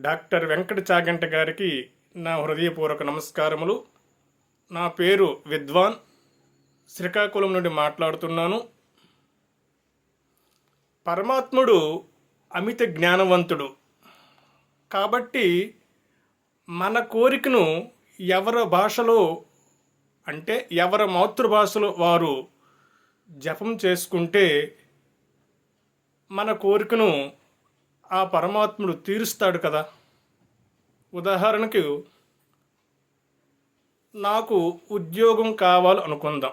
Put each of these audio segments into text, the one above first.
Doctor Venkata చాగంట గారికి నా హృదయపూర్వక నమస్కారములు. నా పేరు విద్వాన్. శ్రీకాకుళం నుండి మాట్లాడుతున్నాను. పరమాత్ముడు అమిత జ్ఞానవంతుడు. కాబట్టి మన కోరికను ఎవరి భాషలో అంటే ఎవరి మాతృభాషలో వారు జపం చేసుకుంటే మన కోరికను ఆ పరమాత్ముడు తీరుస్తాడు కదా. ఉదాహరణకు నాకు ఉద్యోగం కావాలి అనుకుందాం.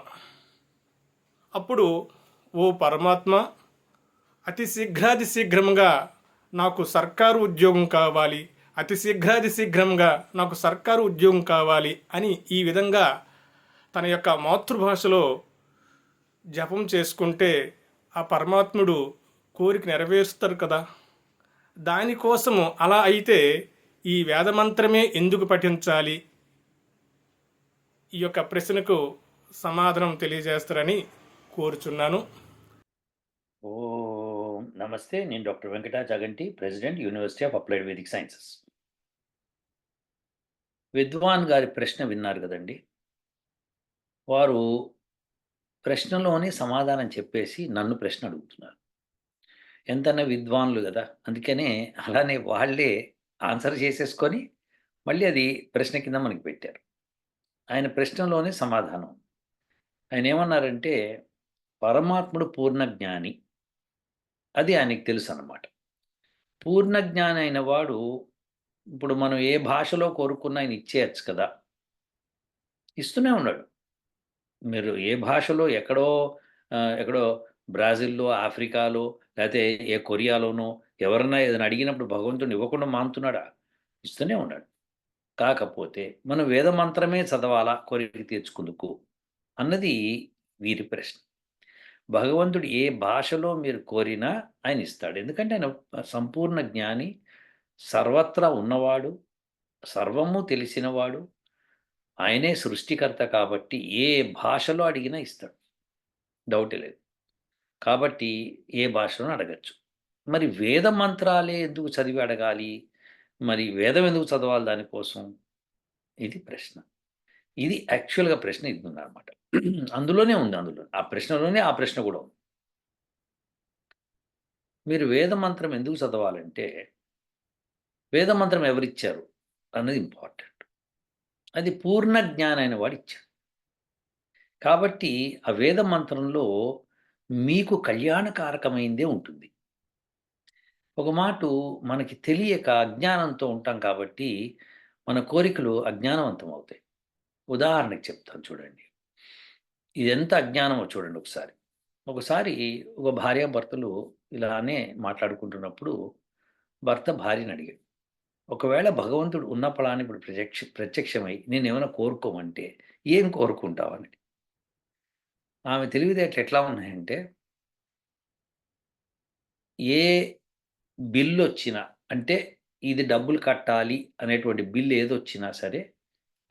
అప్పుడు ఓ పరమాత్మ అతి శీఘ్రాతి శీఘ్రంగా నాకు సర్కారు ఉద్యోగం కావాలి అతి శీఘ్రాతి శీఘ్రంగా నాకు సర్కారు ఉద్యోగం కావాలి అని ఈ విధంగా తన యొక్క మాతృభాషలో జపం చేసుకుంటే ఆ పరమాత్ముడు కోరిక నెరవేరుస్తారు కదా. దానికోసము అలా అయితే ఈ వేదమంత్రమే ఎందుకు పఠించాలి? ఈ యొక్క ప్రశ్నకు సమాధానం తెలియజేస్తారని కోరుచున్నాను. ఓ నమస్తే నేను doctor Venkata Jaganti president university of applied Vedic sciences. విద్వాన్ గారి ప్రశ్న విన్నారు కదండి. వారు ప్రశ్నలోనే సమాధానం చెప్పేసి నన్ను ప్రశ్న అడుగుతున్నారు. ఎంతన్నా విద్వాన్లు కదా! అందుకనే అలానే వాళ్ళే ఆన్సర్ చేసేసుకొని మళ్ళీ అది ప్రశ్న కింద మనకి పెట్టారు. ఆయన ప్రశ్నలోనే సమాధానం. ఆయన ఏమన్నారంటే పరమాత్ముడు పూర్ణ జ్ఞాని అది ఆయనకి తెలుసు అన్నమాట పూర్ణ జ్ఞాని అయిన వాడు ఇప్పుడు మనం ఏ భాషలో కోరుకున్నా ఆయన ఇచ్చేయచ్చు కదా! ఇస్తూనే ఉన్నాడు. మీరు ఏ భాషలో ఎక్కడో ఎక్కడో బ్రాజిల్లో ఆఫ్రికాలో లేకపోతే ఏ కొరియాలోనో ఎవరన్నా ఏదైనా అడిగినప్పుడు భగవంతుని ఇవ్వకుండా మానుతున్నాడా? ఇస్తూనే ఉన్నాడు. కాకపోతే మనం వేద మంత్రమే చదవాలా? కోరిక తీర్చుకుందుకు అన్నది వీరి ప్రశ్న. భగవంతుడు ఏ భాషలో మీరు కోరినా ఆయన ఇస్తాడు. ఎందుకంటే ఆయన సంపూర్ణ జ్ఞాని సర్వత్రా ఉన్నవాడు సర్వము తెలిసినవాడు ఆయనే సృష్టికర్త కాబట్టి ఏ భాషలో అడిగినా ఇస్తాడు. డౌట్ లేదు. కాబట్టి ఏ భాషలో అడగచ్చు. మరి వేద మంత్రాలే ఎందుకు చదివి అడగాలి? మరి వేదం ఎందుకు చదవాలి దానికోసం ఇది ప్రశ్న. ఇది యాక్చువల్గా ప్రశ్న ఇది ఉందన్నమాట అందులోనే ఉంది అందులో. ఆ ప్రశ్నలోనే ఆ ప్రశ్న కూడా ఉంది. మీరు వేద మంత్రం ఎందుకు చదవాలంటే వేద మంత్రం ఎవరిచ్చారు అన్నది ఇంపార్టెంట్. అది పూర్ణ జ్ఞానైన వాడు ఇచ్చాడు కాబట్టి ఆ వేద మంత్రంలో మీకు కళ్యాణకారకమైందే ఉంటుంది. ఒక మాట మనకి తెలియక అజ్ఞానంతో ఉంటాం కాబట్టి మన కోరికలు అజ్ఞానవంతం అవుతాయి ఉదాహరణకి చెప్తాను చూడండి. ఇది ఎంత అజ్ఞానమో చూడండి ఒకసారి. ఒకసారి ఒక భార్యాభర్తలు ఇలానే మాట్లాడుకుంటున్నప్పుడు భర్త భార్యని అడిగాడు. ఒకవేళ భగవంతుడు ఉన్న ఫలాన్ని ఇప్పుడు ప్రత్యక్ష ప్రత్యక్షమై నేను ఏమైనా కోరుకోమంటే ఏం కోరుకుంటావని. ఆమె తెలివితేటలు ఎట్లా ఉన్నాయంటే ఏ బిల్లు వచ్చినా అంటే ఇది డబ్బులు కట్టాలి అనేటువంటి బిల్లు ఏదొచ్చినా సరే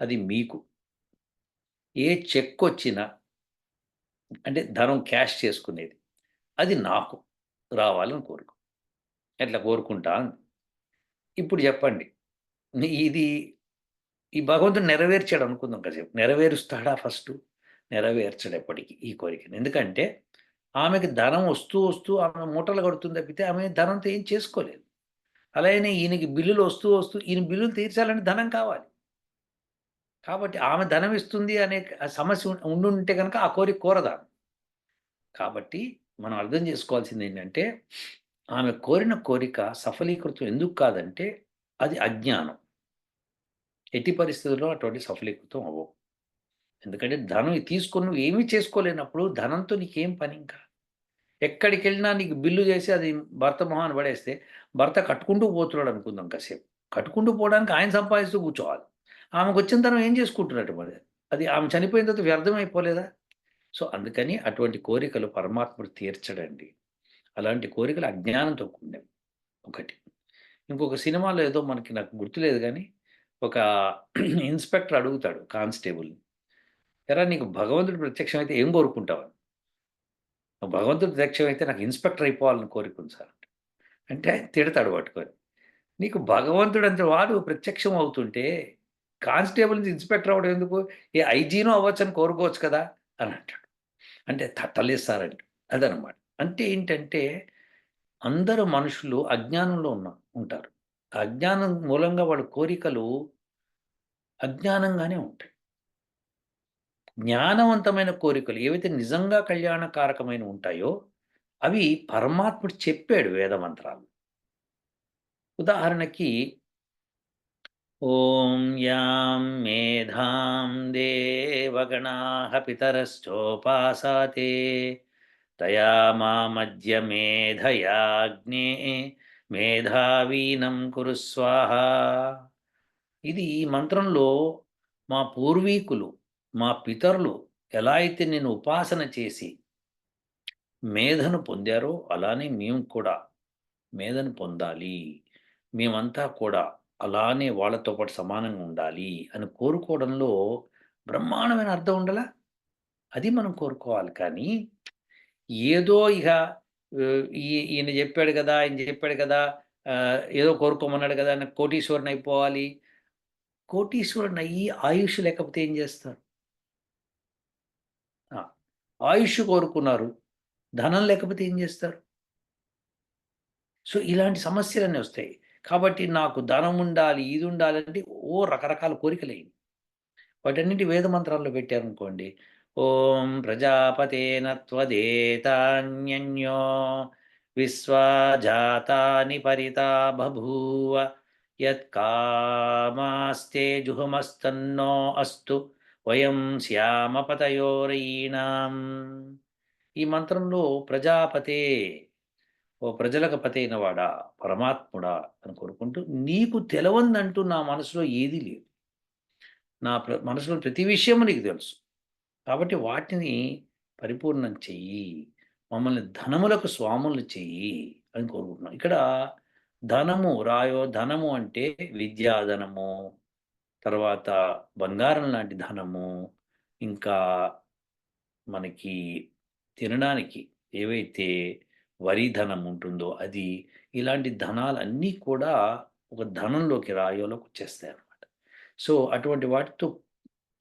అది మీకు. ఏ చెక్ వచ్చినా అంటే ధనం క్యాష్ చేసుకునేది అది నాకు రావాలని కోరుకు. ఎట్లా కోరుకుంటా ఇప్పుడు చెప్పండి ఇది ఈ భగవంతుడు నెరవేర్చాడు అనుకుందాం కాసేపు. నెరవేరుస్తాడా ఫస్ట్? నెరవేర్చడు ఎప్పటికీ ఈ కోరికను. ఎందుకంటే ఆమెకి ధనం వస్తూ వస్తూ ఆమె మూటలు కడుతుంది తప్పితే ఆమె ధనంతో ఏం చేసుకోలేదు. అలాగే ఈయనకి బిల్లులు వస్తూ వస్తూ ఈయన బిల్లులు తీర్చాలని ధనం కావాలి. కాబట్టి ఆమె ధనం ఇస్తుంది అనే సమస్య ఉం- ఉండి ఉంటే కనుక ఆ కోరిక కోరదా? కాబట్టి మనం అర్థం చేసుకోవాల్సింది ఏంటంటే ఆమె కోరిన కోరిక సఫలీకృతం ఎందుకు కాదంటే అది అజ్ఞానం. ఎట్టి పరిస్థితుల్లో అటువంటి సఫలీకృతం అవ్వవు. ఎందుకంటే ధనం తీసుకొని నువ్వు ఏమీ చేసుకోలేనప్పుడు ధనంతో నీకేం పని ఇంకా? ఎక్కడికి వెళ్ళినా నీకు బిల్లు చేసి అది భర్త మొహాన్ని పడేస్తే భర్త కట్టుకుంటూ పోతున్నాడు అనుకుందాం కాసేపు. కట్టుకుంటూ పోవడానికి ఆయన సంపాదిస్తూ కూర్చోవాలి. ఆమెకు వచ్చిన ధనం ఏం చేసుకుంటున్నట్టు మరి? అది ఆమె చనిపోయిన తర్వాత వ్యర్థమైపోలేదా సో అందుకని అటువంటి కోరికలు పరమాత్ముడు తీర్చడండి. అలాంటి కోరికలు అజ్ఞానంతో కూడినవి. ఒకటి. ఇంకొక సినిమాలో ఏదో మనకి నాకు గుర్తులేదు కానీ ఒక ఇన్స్పెక్టర్ అడుగుతాడు కానిస్టేబుల్ని. ఎరా నీకు భగవంతుడు ప్రత్యక్షం అయితే ఏం కోరుకుంటావని భగవంతుడు ప్రత్యక్షం అయితే నాకు ఇన్స్పెక్టర్ అయిపోవాలని కోరుకుంది సార్ అంటే. ఆయన తిడతాడు పట్టుకొని. నీకు భగవంతుడు అంత వాడు ప్రత్యక్షం అవుతుంటే కానిస్టేబుల్ నుంచి ఇన్స్పెక్టర్ అవ్వడం ఎందుకు? ఏ ఐజీనో అవ్వచ్చు అని కోరుకోవచ్చు కదా అని అంటాడు. అంటే తట్టలేస్తారంట అదనమాట. అంటే ఏంటంటే అందరూ మనుషులు అజ్ఞానంలో ఉన్న ఉంటారు. ఆ అజ్ఞానం మూలంగా వాళ్ళ కోరికలు అజ్ఞానంగానే ఉంటాయి. జ్ఞానవంతమైన కోరికలు ఏవైతే నిజంగా కళ్యాణకారకమైన ఉంటాయో అవి పరమాత్ముడు చెప్పాడు వేద మంత్రాలు. ఉదాహరణకి ఓం యాం మేధాం దేవగణాః పితరశ్చోపాసాతే తయా మా మధ్య మేధయాగ్నే మేధావీనం కురు స్వాహ. ఇది ఈ మంత్రంలో మా పూర్వీకులు మా పితరులు ఎలా అయితే నేను ఉపాసన చేసి మేధను పొందారో అలానే మేము కూడా మేధను పొందాలి. మేమంతా కూడా అలానే వాళ్ళతో పాటు సమానంగా ఉండాలి అని కోరుకోవడంలో బ్రహ్మాండమైన అర్థం ఉండలా? అది మనం కోరుకోవాలి కానీ ఏదో ఇక ఈ- ఈయన చెప్పాడు కదా ఆయన చెప్పాడు కదా ఏదో కోరుకోమన్నాడు కదా కోటీశ్వరుని అయిపోవాలి. కోటీశ్వరుని అయ్యి ఆయుష్ లేకపోతే ఏం చేస్తారు? ఆయుష్ కోరుకున్నారు. ధనం లేకపోతే ఏం చేస్తారు? సో ఇలాంటి సమస్యలన్నీ వస్తాయి. కాబట్టి నాకు ధనం ఉండాలి ఇది ఉండాలి అంటే ఓ రకరకాల కోరికలు వాటన్నిటి వేద మంత్రాల్లో పెట్టారనుకోండి. ఓం ప్రజాపతేన త్వదేతాన్యన్యో విశ్వజాతాని పరితా బభూవ యత్కామాస్తే జుహమస్తన్నో అస్తు వయం శ్యామపతయోరీణాం ఈ మంత్రంలో ప్రజాపతే ఓ ప్రజలకు పతి పరమాత్ముడా అని కోరుకుంటూ నీకు తెలవందంటూ నా మనసులో ఏదీ లేదు. నా ప్ర మనసులో ప్రతి విషయము నీకు తెలుసు. కాబట్టి వాటిని పరిపూర్ణం చెయ్యి. మమ్మల్ని ధనములకు స్వాములు చెయ్యి అని కోరుకుంటున్నాం. ఇక్కడ ధనము రాయో ధనము అంటే విద్యాధనము. తర్వాత బంగారం లాంటి ధనము ఇంకా మనకి తినడానికి ఏవైతే వరి ధనం ఉంటుందో అది ఇలాంటి ధనాలన్నీ కూడా ఒక ధనంలోకి రాయోలోకి వచ్చేస్తాయి అన్నమాట. సో అటువంటి వాటితో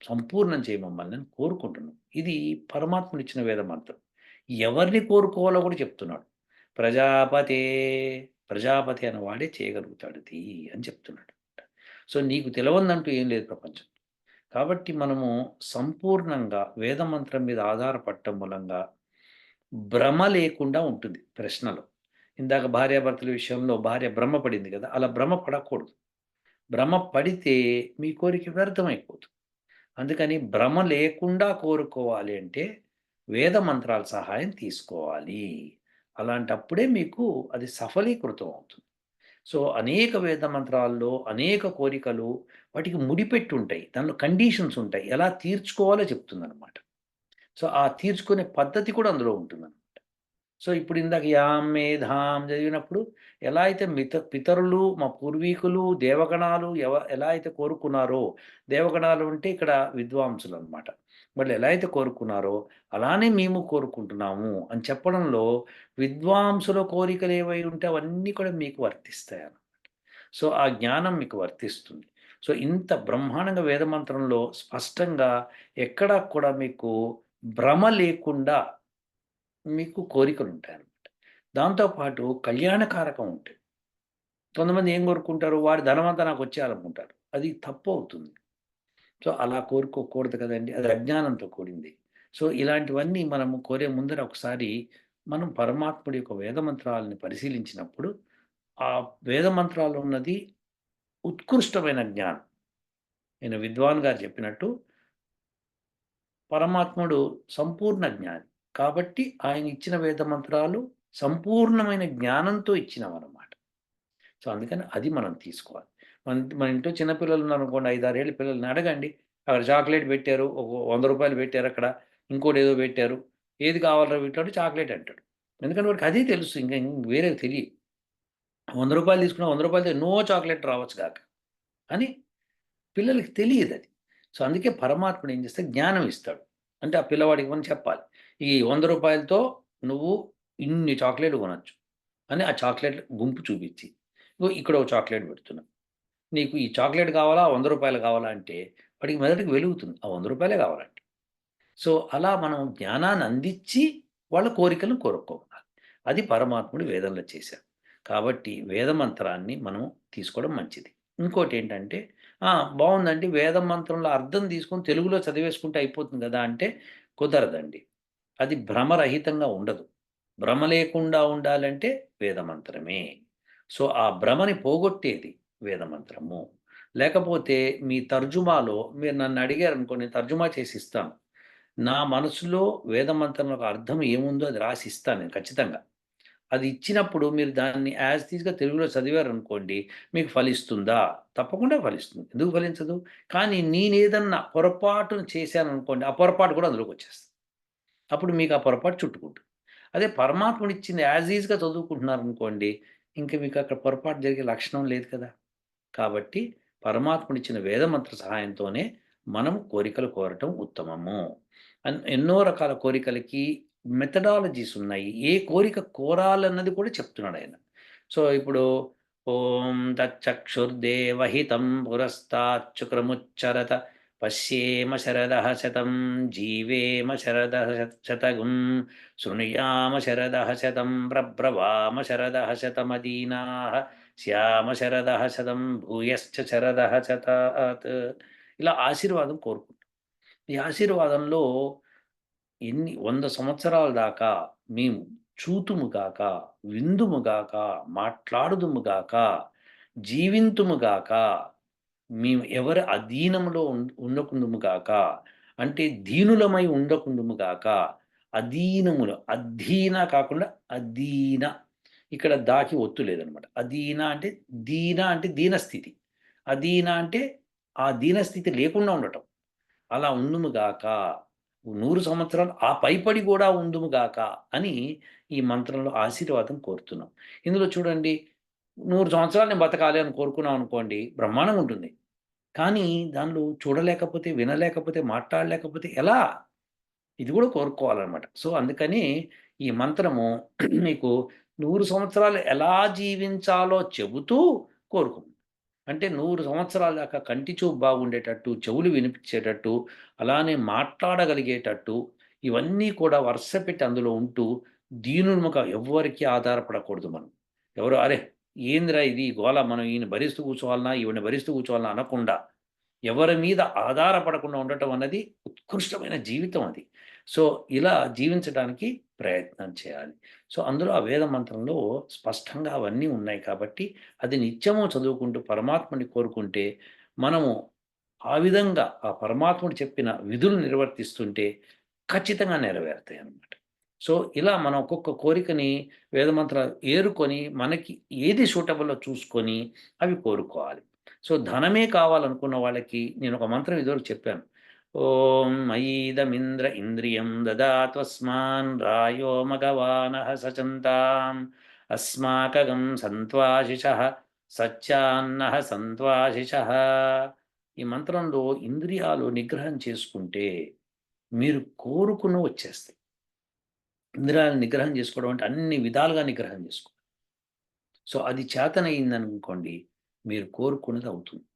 సంపూర్ణం చేయమమ్మల్ని నేను కోరుకుంటున్నాను. ఇది పరమాత్ముడు ఇచ్చిన వేద మంత్రం. ఎవరిని కోరుకోవాలో కూడా చెప్తున్నాడు. ప్రజాపతే ప్రజాపతి అనే వాడే చేయగలుగుతాడు ఇది అని చెప్తున్నాడు. సో నీకు తెలవందంటూ ఏం లేదు ప్రపంచం కాబట్టి మనము సంపూర్ణంగా వేదమంత్రం మీద ఆధారపడటం మూలంగా భ్రమ లేకుండా ఉంటుంది ప్రశ్నలో. ఇందాక భార్యాభర్తల విషయంలో భార్య భ్రమ పడింది కదా అలా భ్రమ పడకూడదు. భ్రమ పడితే మీ కోరిక వ్యర్థమైపోతుంది. అందుకని భ్రమ లేకుండా కోరుకోవాలి అంటే వేద మంత్రాల సహాయం తీసుకోవాలి. అలాంటప్పుడే మీకు అది సఫలీకృతం అవుతుంది. సో అనేక వేద మంత్రాల్లో అనేక కోరికలు వాటికి ముడిపెట్టి ఉంటాయి దానిలో కండిషన్స్ ఉంటాయి. ఎలా తీర్చుకోవాలో చెప్తుందనమాట సో ఆ తీర్చుకునే పద్ధతి కూడా అందులో ఉంటుందన్నమాట. సో ఇప్పుడు ఇందాక యాం మేధాం చదివినప్పుడు ఎలా అయితే మిత పితరులు మా పూర్వీకులు దేవగణాలు ఎవ ఎలా అయితే కోరుకున్నారో దేవగణాలు అంటే ఇక్కడ విద్వాంసులు అనమాట వాళ్ళు ఎలా అయితే కోరుకున్నారో అలానే మేము కోరుకుంటున్నాము అని చెప్పడంలో విద్వాంసుల కోరికలు ఏవై ఉంటే అవన్నీ కూడా మీకు వర్తిస్తాయి అన్నమాట సో ఆ జ్ఞానం మీకు వర్తిస్తుంది. సో ఇంత బ్రహ్మాండంగా వేదమంత్రంలో స్పష్టంగా ఎక్కడా కూడా మీకు భ్రమ లేకుండా మీకు కోరికలు ఉంటాయి అన్నమాట దాంతోపాటు కళ్యాణకారకం ఉంటుంది. కొంతమంది ఏం కోరుకుంటారు? వాడి ధనమంతా నాకు వచ్చేయాలనుకుంటారు. అది తప్పు అవుతుంది. సో అలా కోరుకోకూడదు కదండి. అది అజ్ఞానంతో కూడింది. సో ఇలాంటివన్నీ మనము కోరే ముందర ఒకసారి మనం పరమాత్ముడి యొక్క వేదమంత్రాలని పరిశీలించినప్పుడు ఆ వేదమంత్రాలు ఉన్నది ఉత్కృష్టమైన జ్ఞానం. నేను విద్వాన్ గారు చెప్పినట్టు పరమాత్ముడు సంపూర్ణ జ్ఞాని. కాబట్టి ఆయన ఇచ్చిన వేదమంత్రాలు సంపూర్ణమైన జ్ఞానంతో ఇచ్చినవన్నమాట. సో అందుకని అది మనం తీసుకోవాలి. మన మన ఇంట్లో చిన్నపిల్లలు ఉన్నారు అనుకోండి ఐదారేళ్ళ పిల్లల్ని అడగండి. అక్కడ చాక్లెట్ పెట్టారు ఒక వంద రూపాయలు పెట్టారు అక్కడ ఇంకోటి ఏదో పెట్టారు. ఏది కావాలరా వీటిలో చాక్లెట్ అంటాడు. ఎందుకంటే వాడికి అదే తెలుసు ఇంకా ఇంక వేరే తెలియదు. వంద రూపాయలు తీసుకున్నా వంద రూపాయలు నో చాక్లెట్ రావచ్చు కాక. అని పిల్లలకి తెలియదు అది. సో అందుకే పరమాత్ముడు ఏం చేస్తే జ్ఞానం ఇస్తాడు. అంటే ఆ పిల్లవాడికి మనం చెప్పాలి? ఈ వంద రూపాయలతో నువ్వు ఇన్ని చాక్లెట్లు కొనచ్చు. అని ఆ చాక్లెట్ గుంపు చూపించి ఇక్కడ ఒక చాక్లెట్ పెడుతున్నావు నీకు ఈ చాక్లెట్ కావాలా వంద రూపాయలు కావాలా అంటే వాడికి మొదటికి వెలుగుతుంది. ఆ వంద రూపాయలే కావాలంటే. సో అలా మనం జ్ఞానాన్ని అందించి వాళ్ళ కోరికలను కోరుకోవాలి. అది పరమాత్ముడు వేదంలో చేశారు కాబట్టి వేద మంత్రాన్ని మనం తీసుకోవడం మంచిది. ఇంకోటి ఏంటంటే బాగుందండి. వేద మంత్రంలో అర్థం తీసుకొని తెలుగులో చదివేసుకుంటే అయిపోతుంది కదా అంటే కుదరదండి. అది భ్రమరహితంగా ఉండదు. భ్రమ లేకుండా ఉండాలంటే వేద మంత్రమే. సో ఆ భ్రమని పోగొట్టేది వేదమంత్రము. లేకపోతే మీ తర్జుమాలో మీరు నన్ను అడిగారు అనుకో నేను తర్జుమా చేసి ఇస్తాను. నా మనసులో వేదమంత్రం యొక్క అర్థం ఏముందో అది రాసి ఇస్తాను నేను ఖచ్చితంగా. అది ఇచ్చినప్పుడు మీరు దాన్ని యాజ్ తీస్గా తెలుగులో చదివారు అనుకోండి మీకు ఫలిస్తుందా? తప్పకుండా ఫలిస్తుంది. ఎందుకు ఫలించదు? కానీ నేనేదన్నా పొరపాటును చేశాను అనుకోండి ఆ పొరపాటు కూడా అందులోకి వచ్చేస్తుంది. అప్పుడు మీకు ఆ పొరపాటు చుట్టుకుంటుంది. అదే పరమాత్ముడు ఇచ్చింది యాజ్ ఈజ్గా చదువుకుంటున్నారు అనుకోండి ఇంకా మీకు అక్కడ పొరపాటు జరిగే లక్షణం లేదు కదా. కాబట్టి పరమాత్ముడు ఇచ్చిన వేదమంత్ర సహాయంతోనే మనం కోరికలు కోరటం ఉత్తమము. ఎన్నో రకాల కోరికలకి మెథడాలజీస్ ఉన్నాయి. ఏ కోరిక కోరాలన్నది కూడా చెప్తున్నాడు ఆయన. సో ఇప్పుడు ఓం తచ్చక్షుర్దేవహితం పురస్తాచ్చుక్రముచ్చరత పశ్యేమ శరద శతం జీవేమ శరద శతగుం శృణుయామ శరద శతం ప్రబ్రవామ శరద శతమదీనా శ్యామ శరద శతం భూయశ్చ శరద శతాత్ ఇలా ఆశీర్వాదం కోరుకుంటాం. ఈ ఆశీర్వాదంలో ఎన్ని వంద సంవత్సరాల దాకా మేము చూతుముగాక విందుముగాక మాట్లాడుదుముగాక జీవింతుముగాక మేము ఎవరి అధీనములో ఉం- అంటే దీనులమై ఉండకుండుముగాక అధీనములు అధీన కాకుండా అధీన ఇక్కడ దాకి ఒత్తు లేదనమాట. అధీన అంటే దీన అంటే దీనస్థితి. అధీన అంటే ఆ దీనస్థితి లేకుండా ఉండటం. అలా ఉందుముగాక నూరు సంవత్సరాలు ఆ పైపడి కూడా ఉందుముగాక అని ఈ మంత్రంలో ఆశీర్వాదం కోరుతున్నాం. ఇందులో చూడండి నూరు సంవత్సరాలు నేను బతకాలి అని కోరుకున్నాం అనుకోండి బ్రహ్మాండంగా ఉంటుంది. కానీ దానిలో చూడలేకపోతే వినలేకపోతే మాట్లాడలేకపోతే ఎలా? ఇది కూడా కోరుకోవాలన్నమాట. సో అందుకని ఈ మంత్రము మీకు నూరు సంవత్సరాలు ఎలా జీవించాలో చెబుతూ కోరుకుంది. అంటే నూరు సంవత్సరాల దాకా కంటి చూపు బాగుండేటట్టు చెవులు వినిపించేటట్టు అలానే మాట్లాడగలిగేటట్టు ఇవన్నీ కూడా వరుస పెట్టి అందులో ఉంటూ దీనుముఖ ఎవ్వరికీ ఆధారపడకూడదు మనం. ఎవరు అరే ఏందిరా ఇది గోళ మనం ఈయన భరిస్తూ కూర్చోవాలన్నా ఈవిని భరిస్తూ కూర్చోవాలన్నా అనకుండా ఎవరి మీద ఆధారపడకుండా ఉండటం అన్నది ఉత్కృష్టమైన జీవితం అది. సో ఇలా జీవించడానికి ప్రయత్నం చేయాలి. సో అందులో ఆ వేద మంత్రంలో స్పష్టంగా అవన్నీ ఉన్నాయి కాబట్టి అది నిత్యము చదువుకుంటూ పరమాత్మని కోరుకుంటే మనము ఆ విధంగా ఆ పరమాత్ముడు చెప్పిన విధులు నిర్వర్తిస్తుంటే ఖచ్చితంగా నెరవేరుతాయి అన్నమాట. సో ఇలా మనం ఒక్కొక్క కోరికని వేదమంత్రాలు ఏరుకొని మనకి ఏది సూటబుల్లో చూసుకొని అవి కోరుకోవాలి. సో ధనమే కావాలనుకున్న వాళ్ళకి నేను ఒక మంత్రం ఇదివరకు చెప్పాను. ఓం మయీదమింద్ర ఇంద్రియం దదాత్వస్మాన్ రాయో మగవాన సచంతాం అస్మాకగం సంత్వాశిష సత్యాన్నః సంత్వాశిష ఈ మంత్రంలో ఇంద్రియాలు నిగ్రహం చేసుకుంటే మీరు కోరుకున్న వచ్చేస్తాయి. ఇంద్రియాలను నిగ్రహం చేసుకోవడం అంటే అన్ని విధాలుగా నిగ్రహం చేసుకో సో అది చేతనయిందనుకోండి మీరు కోరుకున్నది అవుతుంది.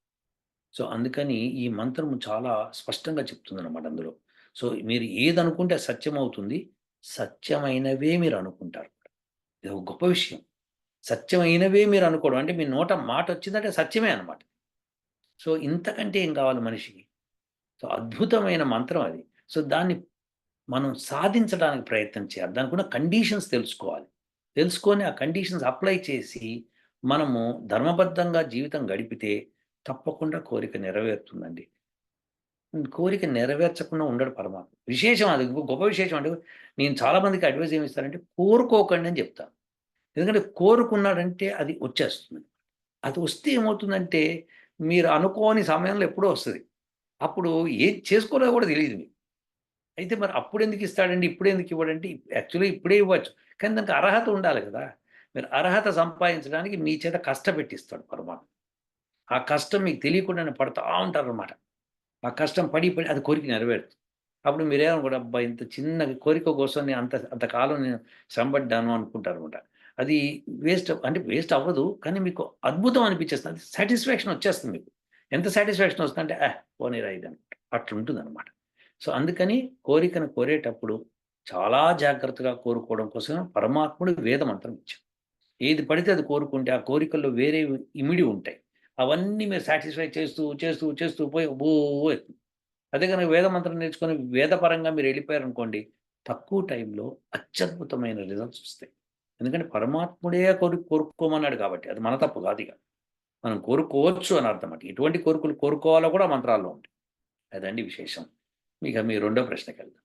సో అందుకని ఈ మంత్రము చాలా స్పష్టంగా చెప్తుంది అనమాట అందులో. సో మీరు ఏదనుకుంటే అది సత్యం అవుతుంది సత్యమైనవే మీరు అనుకుంటారు. ఇది ఒక గొప్ప విషయం. సత్యమైనవే మీరు అనుకోవడం అంటే మీ నోట మాట వచ్చిందంటే సత్యమే అనమాట సో ఇంతకంటే ఏం కావాలి మనిషికి? సో అద్భుతమైన మంత్రం అది. సో దాన్ని మనం సాధించడానికి ప్రయత్నం చేయాలి. దానికి ఉన్న కండిషన్స్ తెలుసుకోవాలి. తెలుసుకొని ఆ కండిషన్స్ అప్లై చేసి మనము ధర్మబద్ధంగా జీవితం గడిపితే తప్పకుండా కోరిక నెరవేరుతుందండి. కోరిక నెరవేర్చకుండా ఉండడు పరమాత్మ. విశేషం అది గొప్ప విశేషం అంటే నేను చాలామందికి అడ్వైజ్ ఏమి ఇస్తానంటే కోరుకోకండి అని చెప్తాను. ఎందుకంటే కోరుకున్నాడంటే అది వచ్చేస్తుంది. అది వస్తే ఏమవుతుందంటే మీరు అనుకోని సమయంలో ఎప్పుడో వస్తుంది. అప్పుడు ఏం చేసుకోలేదో కూడా తెలియదు మీకు. అయితే మరి అప్పుడు ఎందుకు ఇస్తాడండి? ఇప్పుడు ఎందుకు ఇవ్వడంటే యాక్చువల్లీ ఇప్పుడే ఇవ్వచ్చు. కానీ దానికి అర్హత ఉండాలి కదా. మీరు అర్హత సంపాదించడానికి మీ చేత కష్టపెట్టిస్తాడు పరమాత్మ. ఆ కష్టం మీకు తెలియకుండానే పడుతూ ఉంటారు అనమాట ఆ కష్టం పడి పడి అది కోరిక నెరవేరుతుంది. అప్పుడు మీరేమనుకోండి అబ్బా ఇంత చిన్న కోరిక కోసం నేను అంత అంతకాలం నేను శ్రమపడ్డాను అనుకుంటారు అనమాట అది వేస్ట్ అంటే వేస్ట్ అవ్వదు కానీ మీకు అద్భుతం అనిపించేస్తుంది. సాటిస్ఫాక్షన్ వచ్చేస్తుంది మీకు. ఎంత సాటిస్ఫాక్షన్ వస్తుంది అంటే పోనీరా ఇది అనమాట అట్లా ఉంటుంది అనమాట సో అందుకని కోరికను కోరేటప్పుడు చాలా జాగ్రత్తగా కోరుకోవడం కోసం పరమాత్ముడు వేద మంత్రం ఇచ్చాడు. ఏది పడితే అది కోరుకుంటే ఆ కోరికల్లో వేరే ఇమిడి ఉంటాయి. అవన్నీ మీరు సాటిస్ఫై చేస్తూ చేస్తూ చేస్తూ పోయి ఓ అవుతుంది. అదే కనుక వేద మంత్రం నేర్చుకొని వేదపరంగా మీరు వెళ్ళిపోయారనుకోండి తక్కువ టైంలో అత్యద్భుతమైన రిజల్ట్స్ వస్తాయి. ఎందుకంటే పరమాత్ముడే కోరి కోరుకోమన్నాడు కాబట్టి అది మన తప్పు కాదు ఇక. మనం కోరుకోవచ్చు అని అర్థం అంటే ఎటువంటి కోరికలు కోరుకోవాలో కూడా మంత్రాల్లో ఉంటాయి. అదండి విశేషం. ఇక మీ రెండో ప్రశ్నకి వెళ్దాం.